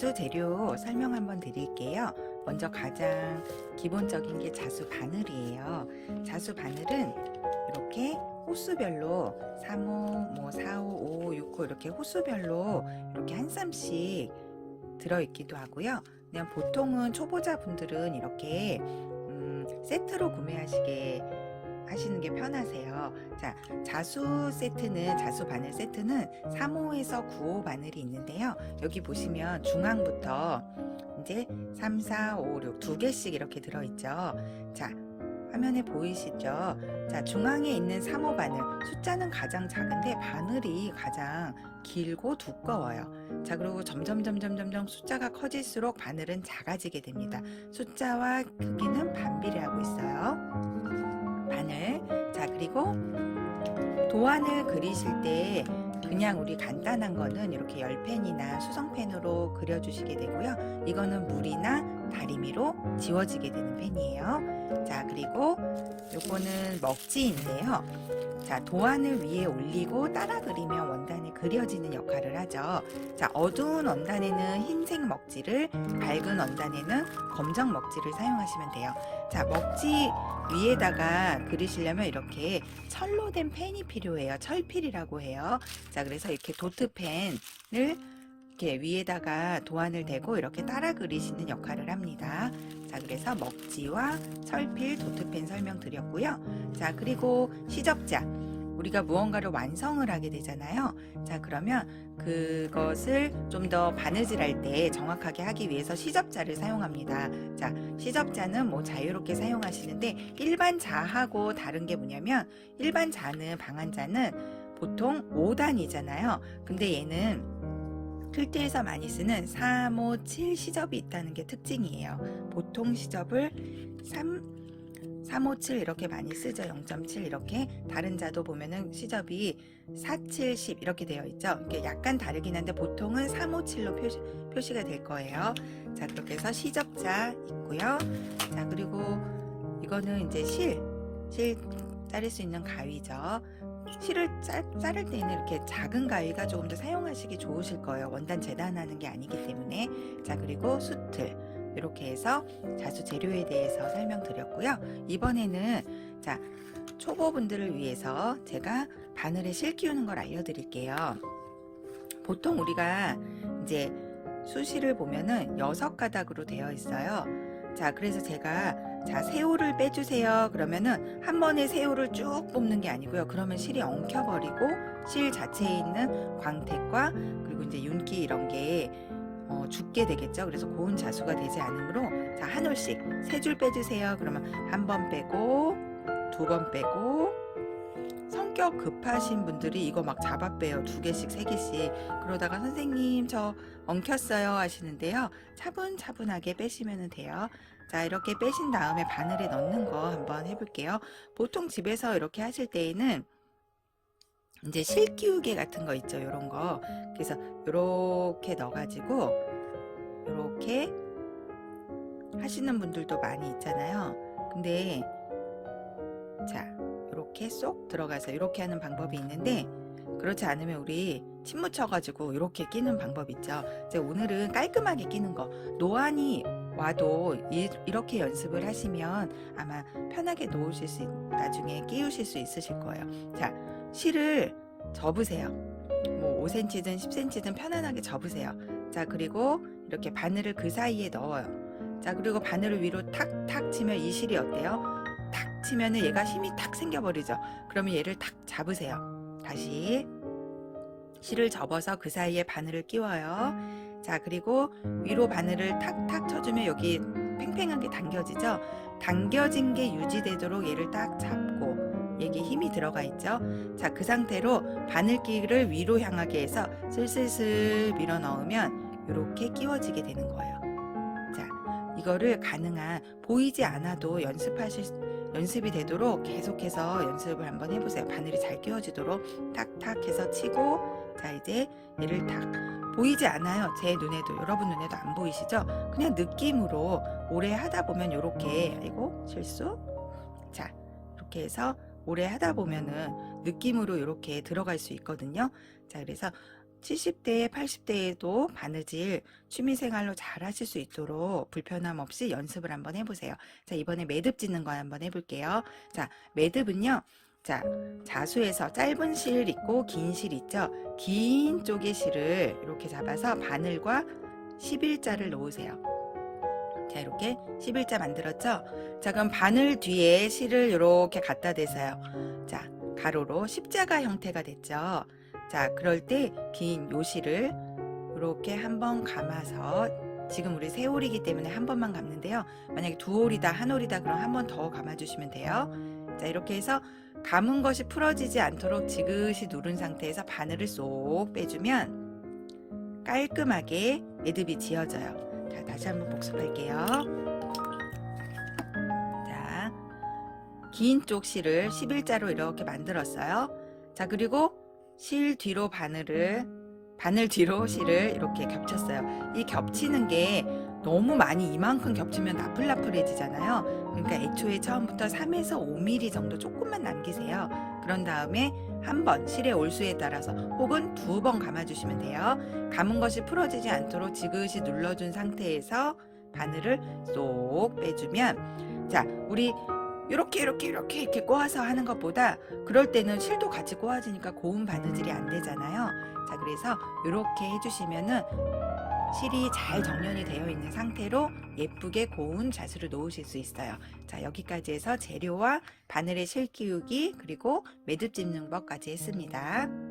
자수 재료 설명 한번 드릴게요. 먼저 가장 기본적인 게 자수 바늘이에요. 자수 바늘은 이렇게 호수별로 3호, 뭐 4호, 5호, 6호 이렇게 호수별로 이렇게 한 쌈씩 들어있기도 하고요. 그냥 보통은 초보자 분들은 이렇게 음, 세트로 구매하시게 하시는 게 편하세요. 자, 자수 세트는 자수 바늘 세트는 3호에서 9호 바늘이 있는데요. 여기 보시면 중앙부터 이제 3, 4, 5, 6 두 개씩 이렇게 들어 있죠. 자, 화면에 보이시죠? 자, 중앙에 있는 3호 바늘 숫자는 가장 작은데 바늘이 가장 길고 두꺼워요. 자, 그리고 점점 점점 점점 숫자가 커질수록 바늘은 작아지게 됩니다. 숫자와 크기는 반비례하고 있어요. 바늘. 자, 그리고 도안을 그리실 때 그냥 우리 간단한 거는 이렇게 열펜이나 수성펜으로 그려주시게 되고요. 이거는 물이나 다리미로 지워지게 되는 펜이에요. 자, 그리고 요거는 먹지인데요. 자, 도안을 위에 올리고 따라 그리면 원단에 그려지는 역할을 하죠. 자, 어두운 원단에는 흰색 먹지를, 밝은 원단에는 검정 먹지를 사용하시면 돼요. 자, 먹지 위에다가 그리시려면 이렇게 철로 된 펜이 필요해요. 철필이라고 해요. 자, 그래서 이렇게 도트펜을 이렇게 위에다가 도안을 대고 이렇게 따라 그리시는 역할을 합니다. 자, 그래서 먹지와 철필, 도트펜 설명드렸고요. 자, 그리고 시접자. 우리가 무언가를 완성을 하게 되잖아요. 자, 그러면 그것을 좀 더 바느질 할 때 정확하게 하기 위해서 시접자를 사용합니다. 자, 시접자는 뭐 자유롭게 사용하시는데 일반 자하고 다른 게 뭐냐면 일반 자는 방한자는 보통 5단이잖아요. 근데 얘는 필드에서 많이 쓰는 3, 5, 7 시접이 있다는 게 특징이에요. 보통 시접을 3, 3, 5, 7 이렇게 많이 쓰죠. 0.7 이렇게 다른 자도 보면은 시접이 4, 7, 10 이렇게 되어 있죠. 이게 약간 다르긴 한데 보통은 3, 5, 7로 표시, 표시가 될 거예요. 자 그렇게 해서 시접자 있고요. 자 그리고 이거는 이제 실, 실 자를 수 있는 가위죠. 실을 짜, 자를 때는 이렇게 작은 가위가 조금 더 사용하시기 좋으실 거예요. 원단 재단하는 게 아니기 때문에. 자 그리고 수틀. 이렇게 해서 자수 재료에 대해서 설명드렸고요. 이번에는 자 초보분들을 위해서 제가 바늘에 실 끼우는 걸 알려드릴게요. 보통 우리가 이제 수실을 보면은 여섯 가닥으로 되어 있어요. 자 그래서 제가 자 새우를 빼주세요 그러면은 한 번에 새우를 쭉 뽑는 게 아니고요. 그러면 실이 엉켜버리고 실 자체에 있는 광택과 그리고 이제 윤기 이런 게 어, 죽게 되겠죠. 그래서 고운 자수가 되지 않으므로 자 한 올씩 세 줄 빼주세요. 그러면 한 번 빼고 두 번 빼고 성격 급하신 분들이 이거 막 잡아 빼요. 두 개씩 세 개씩 그러다가 선생님 저 엉켰어요 하시는데요. 차분차분하게 빼시면 돼요. 자 이렇게 빼신 다음에 바늘에 넣는 거 한번 해볼게요. 보통 집에서 이렇게 하실 때에는 이제 실기우개 같은 거 있죠. 요런 거. 그래서 요렇게 넣어가지고 요렇게 하시는 분들도 많이 있잖아요. 근데 자 요렇게 쏙 들어가서 요렇게 하는 방법이 있는데 그렇지 않으면 우리 침 묻혀가지고 요렇게 끼는 방법 있죠. 이제 오늘은 깔끔하게 끼는 거 노안이 와도 이, 이렇게 연습을 하시면 아마 편하게 놓으실 수 있, 나중에 끼우실 수 있으실 거예요. 자 실을 접으세요. 뭐 5cm든 10cm든 편안하게 접으세요. 자, 그리고 이렇게 바늘을 그 사이에 넣어요. 자, 그리고 바늘을 위로 탁탁 치면 이 실이 어때요? 탁 치면은 얘가 힘이 탁 생겨버리죠. 그러면 얘를 탁 잡으세요. 다시 실을 접어서 그 사이에 바늘을 끼워요. 자, 그리고 위로 바늘을 탁탁 쳐주면 여기 팽팽하게 당겨지죠? 당겨진 게 유지되도록 얘를 딱 잡고 여기 힘이 들어가 있죠. 자, 그 상태로 바늘기를 위로 향하게 해서 슬슬슬 밀어 넣으면 이렇게 끼워지게 되는 거예요. 자, 이거를 가능한 보이지 않아도 연습하실 수- 연습이 되도록 계속해서 연습을 한번 해보세요. 바늘이 잘 끼워지도록 탁탁 해서 치고 자 이제 얘를 탁 보이지 않아요. 제 눈에도 여러분 눈에도 안 보이시죠? 그냥 느낌으로 오래 하다 보면 이렇게 아이고 실수 자 이렇게 해서 오래 하다 보면은 느낌으로 이렇게 들어갈 수 있거든요. 자, 그래서 70대, 80대에도 바느질 취미생활로 잘 하실 수 있도록 불편함 없이 연습을 한번 해보세요. 자, 이번에 매듭 짓는 거 한번 해볼게요. 자, 매듭은요. 자, 자수에서 짧은 실 있고 긴 실 있죠? 긴 쪽의 실을 이렇게 잡아서 바늘과 11자를 놓으세요. 자, 이렇게 11자 만들었죠? 자, 그럼 바늘 뒤에 실을 이렇게 갖다 대세요. 자, 가로로 십자가 형태가 됐죠? 자, 그럴 때 긴 요실을 이렇게 한번 감아서 지금 우리 세 올이기 때문에 한 번만 감는데요. 만약에 두 올이다, 한 올이다 그럼 한 번 더 감아주시면 돼요. 자, 이렇게 해서 감은 것이 풀어지지 않도록 지그시 누른 상태에서 바늘을 쏙 빼주면 깔끔하게 매듭이 지어져요. 자, 다시 한번 복습할게요. 자, 긴 쪽 실을 11자로 이렇게 만들었어요. 자, 그리고 실 뒤로 바늘을 바늘 뒤로 실을 이렇게 겹쳤어요. 이 겹치는 게 너무 많이 이만큼 겹치면 나풀나풀해지잖아요. 그러니까 애초에 처음부터 3에서 5mm 정도 조금만 남기세요. 그런 다음에 한 번 실의 올수에 따라서 혹은 두 번 감아주시면 돼요. 감은 것이 풀어지지 않도록 지그시 눌러준 상태에서 바늘을 쏙 빼주면 자 우리 이렇게 이렇게 이렇게 이렇게 꼬아서 하는 것보다 그럴 때는 실도 같이 꼬아지니까 고운 바느질이 안 되잖아요. 자 그래서 이렇게 해주시면은 실이 잘 정렬이 되어 있는 상태로 예쁘게 고운 자수를 놓으실 수 있어요. 자 여기까지 해서 재료와 바늘의 실 끼우기 그리고 매듭 짚는 법까지 했습니다.